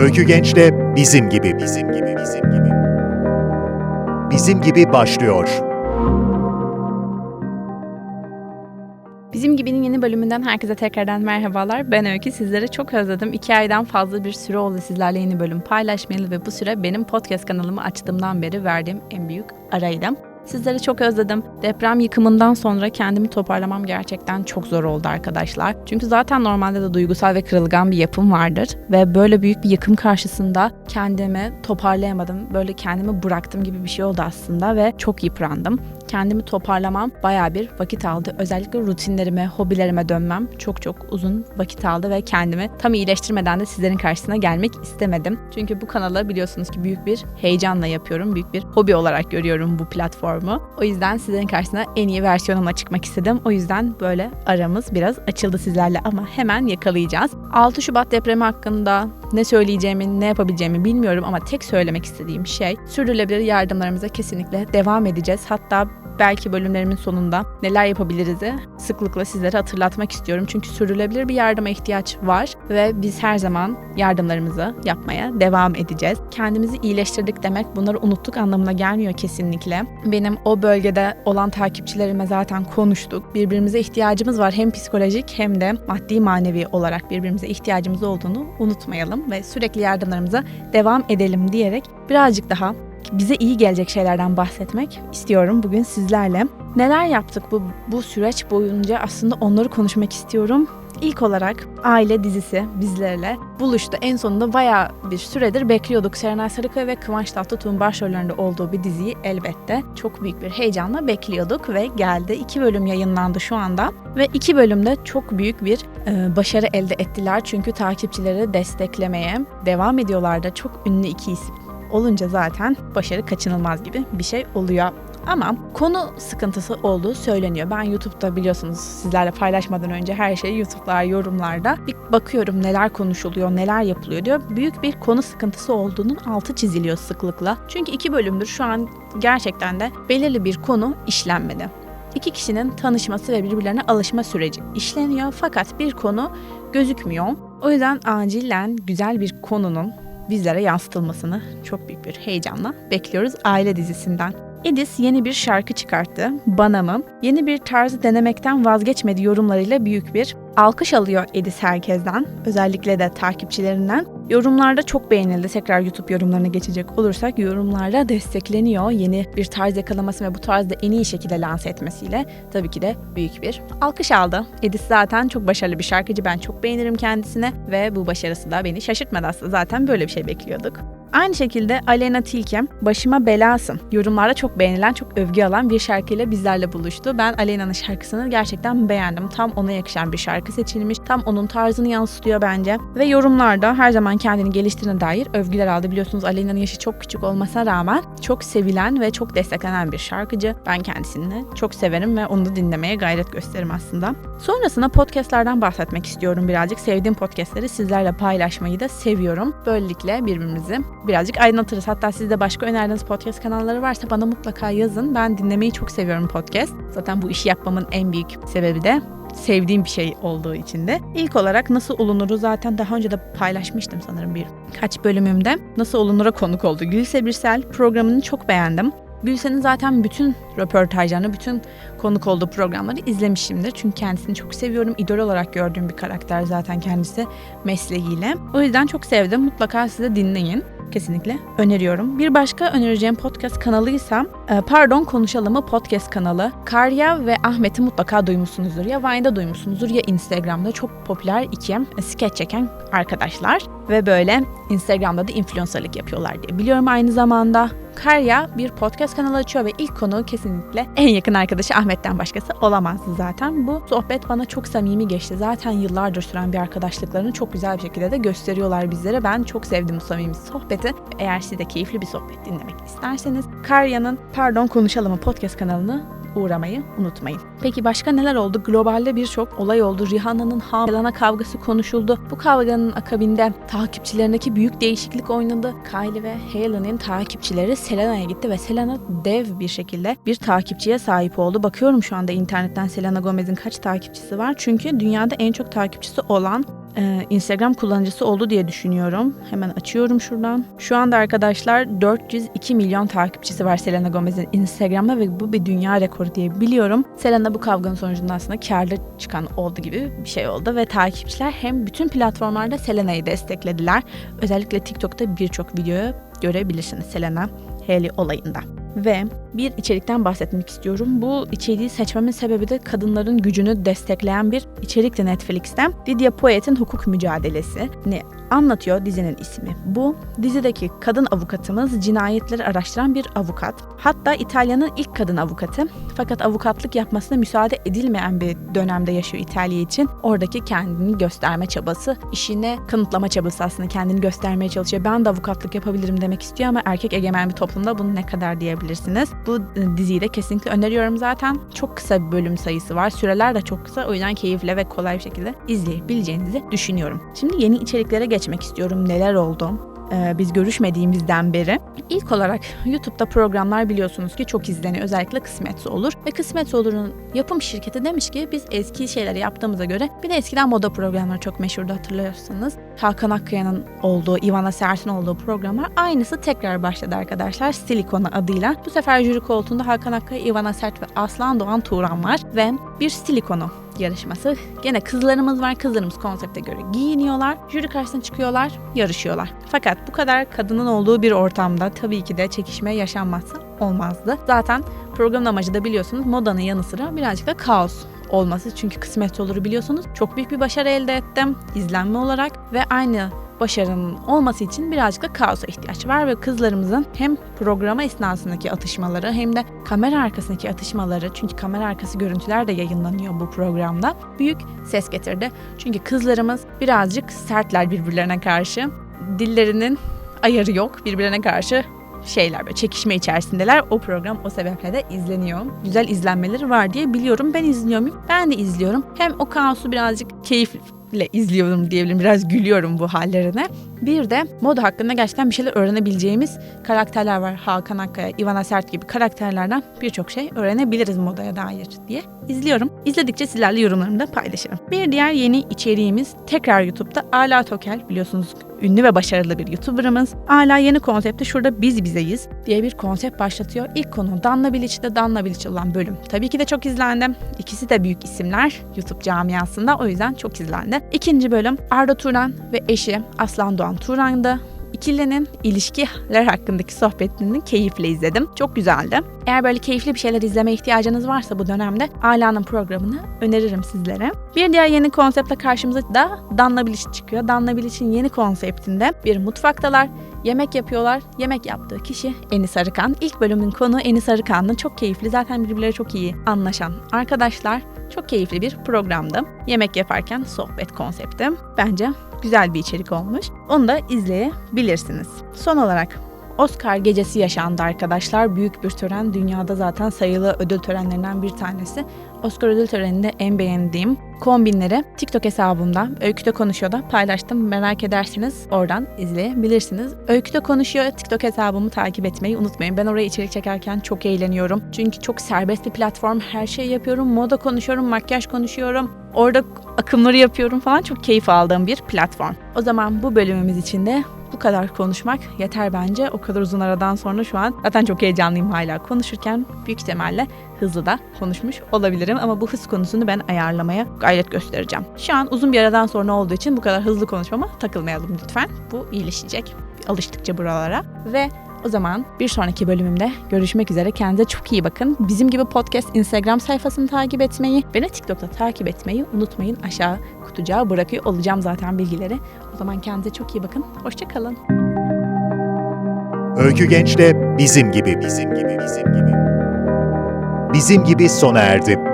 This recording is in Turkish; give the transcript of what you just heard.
Öykü Genç'te bizim gibi bizim gibi bizim gibi. Bizim gibi başlıyor. Bizim Gibi'nin yeni bölümünden herkese tekrardan merhabalar. Ben Öykü. Sizleri çok özledim. İki aydan fazla bir süre oldu sizlerle yeni bölüm paylaşmayalı ve bu süre benim podcast kanalımı açtığımdan beri verdiğim en büyük araydı. Sizleri çok özledim. Deprem yıkımından sonra kendimi toparlamam gerçekten çok zor oldu arkadaşlar. Çünkü zaten normalde de duygusal ve kırılgan bir yapım vardır. Ve böyle büyük bir yıkım karşısında kendimi toparlayamadım. Böyle kendimi bıraktım gibi bir şey oldu aslında ve çok yıprandım. Kendimi toparlamam baya bir vakit aldı. Özellikle rutinlerime, hobilerime dönmem çok çok uzun vakit aldı ve kendimi tam iyileştirmeden de sizlerin karşısına gelmek istemedim. Çünkü bu kanalı biliyorsunuz ki büyük bir heyecanla yapıyorum. Büyük bir hobi olarak görüyorum bu platformu. O yüzden sizlerin karşısına en iyi versiyonumla çıkmak istedim. O yüzden böyle aramız biraz açıldı sizlerle ama hemen yakalayacağız. 6 Şubat depremi hakkında ne söyleyeceğimi, ne yapabileceğimi bilmiyorum ama tek söylemek istediğim şey sürdürülebilir yardımlarımıza kesinlikle devam edeceğiz. Hatta belki bölümlerimin sonunda neler yapabiliriz'i sıklıkla sizlere hatırlatmak istiyorum. Çünkü sürdürülebilir bir yardıma ihtiyaç var ve biz her zaman yardımlarımızı yapmaya devam edeceğiz. Kendimizi iyileştirdik demek bunları unuttuk anlamına gelmiyor kesinlikle. Benim o bölgede olan takipçilerime zaten konuştuk. Birbirimize ihtiyacımız var hem psikolojik hem de maddi manevi olarak birbirimize ihtiyacımız olduğunu unutmayalım ve sürekli yardımlarımıza devam edelim diyerek birazcık daha bize iyi gelecek şeylerden bahsetmek istiyorum bugün sizlerle. Neler yaptık bu bu süreç boyunca aslında onları konuşmak istiyorum. İlk olarak Aile dizisi bizlerle buluştu. En sonunda bayağı bir süredir bekliyorduk. Serenay Sarıkaya ve Kıvanç Tatlıtuğ'un başrollerinde olduğu bir diziyi elbette çok büyük bir heyecanla bekliyorduk ve geldi. İki bölüm yayınlandı şu anda ve iki bölümde çok büyük bir e, başarı elde ettiler. Çünkü takipçileri desteklemeye devam ediyorlardı. Çok ünlü iki isim olunca zaten başarı kaçınılmaz gibi bir şey oluyor. Ama konu sıkıntısı olduğu söyleniyor. Ben YouTube'da biliyorsunuz sizlerle paylaşmadan önce her şeyi YouTube'lar, yorumlarda bir bakıyorum neler konuşuluyor, neler yapılıyor diyor. Büyük bir konu sıkıntısı olduğunun altı çiziliyor sıklıkla. Çünkü iki bölümdür şu an gerçekten de belirli bir konu işlenmedi. İki kişinin tanışması ve birbirlerine alışma süreci işleniyor fakat bir konu gözükmüyor. O yüzden acilen güzel bir konunun bizlere yansıtılmasını çok büyük bir heyecanla bekliyoruz aile dizisinden. Edis yeni bir şarkı çıkarttı. Bana mı? Yeni bir tarzı denemekten vazgeçmedi yorumlarıyla büyük bir alkış alıyor Edis herkesten. Özellikle de takipçilerinden. Yorumlarda çok beğenildi. Tekrar YouTube yorumlarına geçecek olursak yorumlarda destekleniyor. Yeni bir tarz yakalaması ve bu tarzda en iyi şekilde lanse etmesiyle tabii ki de büyük bir alkış aldı. Edis zaten çok başarılı bir şarkıcı. Ben çok beğenirim kendisine ve bu başarısı da beni şaşırtmadı aslında. Zaten böyle bir şey bekliyorduk. Aynı şekilde Alena Tilke Başıma Belasın yorumlarda çok beğenilen, çok övgü alan bir şarkıyla bizlerle buluştu. Ben Alena'nın şarkısını gerçekten beğendim. Tam ona yakışan bir şarkı seçilmiş. Tam onun tarzını yansıtıyor bence. Ve yorumlarda her zaman kendini geliştirdiğine dair övgüler aldı. Biliyorsunuz Alena'nın yaşı çok küçük olmasına rağmen çok sevilen ve çok desteklenen bir şarkıcı. Ben kendisini çok severim ve onu da dinlemeye gayret gösteririm aslında. Sonrasında podcastlerden bahsetmek istiyorum birazcık. Sevdiğim podcastleri sizlerle paylaşmayı da seviyorum. Böylelikle birbirimizi birazcık aydınlatırız. Hatta sizde başka önerdiğiniz podcast kanalları varsa bana mutlaka yazın. Ben dinlemeyi çok seviyorum podcast. Zaten bu işi yapmamın en büyük sebebi de sevdiğim bir şey olduğu için de. İlk olarak Nasıl Olunur'u zaten daha önce de paylaşmıştım sanırım bir kaç bölümümde. Nasıl Olunur'a konuk oldu. Gülse Birsel programını çok beğendim. Gülsen'in zaten bütün röportajlarını, bütün konuk olduğu programları izlemişimdir. Çünkü kendisini çok seviyorum. İdol olarak gördüğüm bir karakter zaten kendisi mesleğiyle. O yüzden çok sevdim. Mutlaka size dinleyin kesinlikle öneriyorum. Bir başka önereceğim podcast kanalıysa e, Pardon Konuşalım'ı podcast kanalı. Karya ve Ahmet'i mutlaka duymuşsunuzdur. Ya Vine'da duymuşsunuzdur ya Instagram'da çok popüler iki e, skeç çeken arkadaşlar. Ve böyle Instagram'da da influencerlık yapıyorlar diye biliyorum aynı zamanda. Karya bir podcast kanalı açıyor ve ilk konu kesinlikle en yakın arkadaşı Ahmet'ten başkası olamazdı zaten. Bu sohbet bana çok samimi geçti. Zaten yıllardır süren bir arkadaşlıklarını çok güzel bir şekilde de gösteriyorlar bizlere. Ben çok sevdim bu samimi sohbeti. Eğer siz de keyifli bir sohbet dinlemek isterseniz Karya'nın Pardon Konuşalım podcast kanalını uğramayı unutmayın. Peki başka neler oldu? Globalde birçok olay oldu. Rihanna'nın Helena kavgası konuşuldu. Bu kavganın akabinde takipçilerindeki büyük değişiklik oynadı. Kylie ve Hailey'nin takipçileri Selena'ya gitti ve Selena dev bir şekilde bir takipçiye sahip oldu. Bakıyorum şu anda internetten Selena Gomez'in kaç takipçisi var. Çünkü dünyada en çok takipçisi olan e, Instagram kullanıcısı oldu diye düşünüyorum. Hemen açıyorum şuradan. Şu anda arkadaşlar 402 milyon takipçisi var Selena Gomez'in Instagram'da ve bu bir dünya rekoru diye biliyorum. Selena bu kavganın sonucunda aslında karlı çıkan oldu gibi bir şey oldu ve takipçiler hem bütün platformlarda Selena'yı desteklediler. Özellikle TikTok'ta birçok videoyu görebilirsiniz Selena Haley olayında. Ve bir içerikten bahsetmek istiyorum. Bu içeriği seçmemin sebebi de kadınların gücünü destekleyen bir içerikti Netflix'ten. Lydia Poet'in hukuk mücadelesi ne anlatıyor dizinin ismi. Bu dizideki kadın avukatımız cinayetleri araştıran bir avukat. Hatta İtalya'nın ilk kadın avukatı. Fakat avukatlık yapmasına müsaade edilmeyen bir dönemde yaşıyor İtalya için. Oradaki kendini gösterme çabası, işine kanıtlama çabası aslında kendini göstermeye çalışıyor. Ben de avukatlık yapabilirim demek istiyor ama erkek egemen bir toplumda bunu ne kadar diyebilirsiniz. Bu e, diziyi de kesinlikle öneriyorum zaten. Çok kısa bir bölüm sayısı var. Süreler de çok kısa. O yüzden keyifli ve kolay bir şekilde izleyebileceğinizi düşünüyorum. Şimdi yeni içeriklere geçmek istiyorum. Neler oldu? Ee, biz görüşmediğimizden beri. İlk olarak YouTube'da programlar biliyorsunuz ki çok izleniyor. Özellikle Kısmetse Olur. Ve Kısmetse Olur'un yapım şirketi demiş ki biz eski şeyleri yaptığımıza göre bir de eskiden moda programları çok meşhurdu hatırlıyorsanız. Hakan Akkaya'nın olduğu, Ivana Sert'in olduğu programlar aynısı tekrar başladı arkadaşlar. Silikona adıyla. Bu sefer jüri koltuğunda Hakan Akkaya, Ivana Sert ve Aslan Doğan Turan var. Ve bir silikonu yarışması. Gene kızlarımız var. Kızlarımız konsepte göre giyiniyorlar. Jüri karşısına çıkıyorlar, yarışıyorlar. Fakat bu kadar kadının olduğu bir ortamda tabii ki de çekişme yaşanmazsa olmazdı. Zaten programın amacı da biliyorsunuz modanın yanı sıra birazcık da kaos olması. Çünkü kısmet olur biliyorsunuz. Çok büyük bir başarı elde ettim izlenme olarak ve aynı başarının olması için birazcık da kaosa ihtiyaç var ve kızlarımızın hem programa esnasındaki atışmaları hem de kamera arkasındaki atışmaları çünkü kamera arkası görüntüler de yayınlanıyor bu programda büyük ses getirdi. Çünkü kızlarımız birazcık sertler birbirlerine karşı. Dillerinin ayarı yok birbirlerine karşı şeyler böyle çekişme içerisindeler. O program o sebeple de izleniyor. Güzel izlenmeleri var diye biliyorum. Ben izliyor muyum? Ben de izliyorum. Hem o kaosu birazcık keyifli ile izliyorum diyebilirim. Biraz gülüyorum bu hallerine. Bir de moda hakkında gerçekten bir şeyler öğrenebileceğimiz karakterler var. Hakan Akkaya, Ivana Sert gibi karakterlerden birçok şey öğrenebiliriz modaya dair diye izliyorum. İzledikçe sizlerle yorumlarımı da paylaşırım. Bir diğer yeni içeriğimiz tekrar YouTube'da Ala Tokel biliyorsunuz ünlü ve başarılı bir YouTuber'ımız. Ala yeni konsepte şurada biz bizeyiz diye bir konsept başlatıyor. İlk konu Danla Bilic'te Danla Bilic olan bölüm. Tabii ki de çok izlendi. İkisi de büyük isimler YouTube camiasında o yüzden çok izlendi. İkinci bölüm Arda Turan ve eşi Aslan Doğan Turan'dı. İkilinin ilişkiler hakkındaki sohbetini keyifle izledim. Çok güzeldi. Eğer böyle keyifli bir şeyler izleme ihtiyacınız varsa bu dönemde Ala'nın programını öneririm sizlere. Bir diğer yeni konseptle karşımıza da Danla Bilic çıkıyor. Danla Bilic'in yeni konseptinde bir mutfaktalar. Yemek yapıyorlar. Yemek yaptığı kişi Enis Arıkan. İlk bölümün konu Enis Arıkan'ın çok keyifli. Zaten birbirleri çok iyi anlaşan arkadaşlar. Çok keyifli bir programdı. Yemek yaparken sohbet konsepti. Bence güzel bir içerik olmuş. Onu da izleyebilirsiniz. Son olarak Oscar gecesi yaşandı arkadaşlar. Büyük bir tören. Dünyada zaten sayılı ödül törenlerinden bir tanesi. Oscar ödül töreninde en beğendiğim kombinleri TikTok hesabımda Öykü'de Konuşuyor da paylaştım. Merak ederseniz oradan izleyebilirsiniz. Öykü'de Konuşuyor TikTok hesabımı takip etmeyi unutmayın. Ben oraya içerik çekerken çok eğleniyorum. Çünkü çok serbest bir platform. Her şeyi yapıyorum. Moda konuşuyorum, makyaj konuşuyorum. Orada akımları yapıyorum falan. Çok keyif aldığım bir platform. O zaman bu bölümümüz için de bu kadar konuşmak yeter bence. O kadar uzun aradan sonra şu an zaten çok heyecanlıyım hala konuşurken büyük ihtimalle hızlı da konuşmuş olabilirim ama bu hız konusunu ben ayarlamaya gayret göstereceğim. Şu an uzun bir aradan sonra olduğu için bu kadar hızlı konuşmama takılmayalım lütfen. Bu iyileşecek alıştıkça buralara ve o zaman bir sonraki bölümümde görüşmek üzere. Kendinize çok iyi bakın. Bizim gibi podcast Instagram sayfasını takip etmeyi, beni TikTok'ta takip etmeyi unutmayın. Aşağı kutucuğa bırakıyor olacağım zaten bilgileri. O zaman kendinize çok iyi bakın. Hoşçakalın. Öykü Genç'le bizim gibi bizim gibi bizim gibi. Bizim gibi sona erdi.